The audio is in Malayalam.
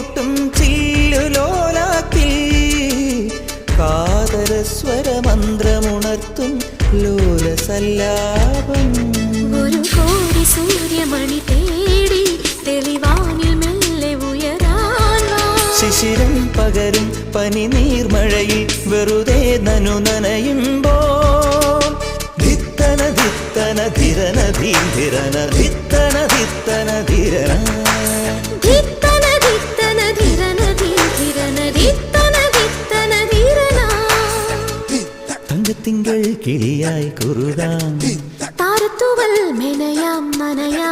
കൂട്ടും ചില്ലുലോലാക്കിൽ കാതരസ്വരമന്ത്രമുണർത്തും ലോലസല്ലാപം. ഒരു കോടി സൂര്യമണി തേടി തെളിവാനിൽ മെല്ലെ ഉയരാൻ. ശിശിരം പകരും പനി നീർമഴയിൽ വെറുതെ നനു നനയുമ്പോൾ ധിത്തന ധിത്തന ധിരന ധിരന ധിത്തന ധിത്തന ധിരന திங்கள் கிளியாய் குருதான் தாரத்துவல் மெனையாம் மனையாம்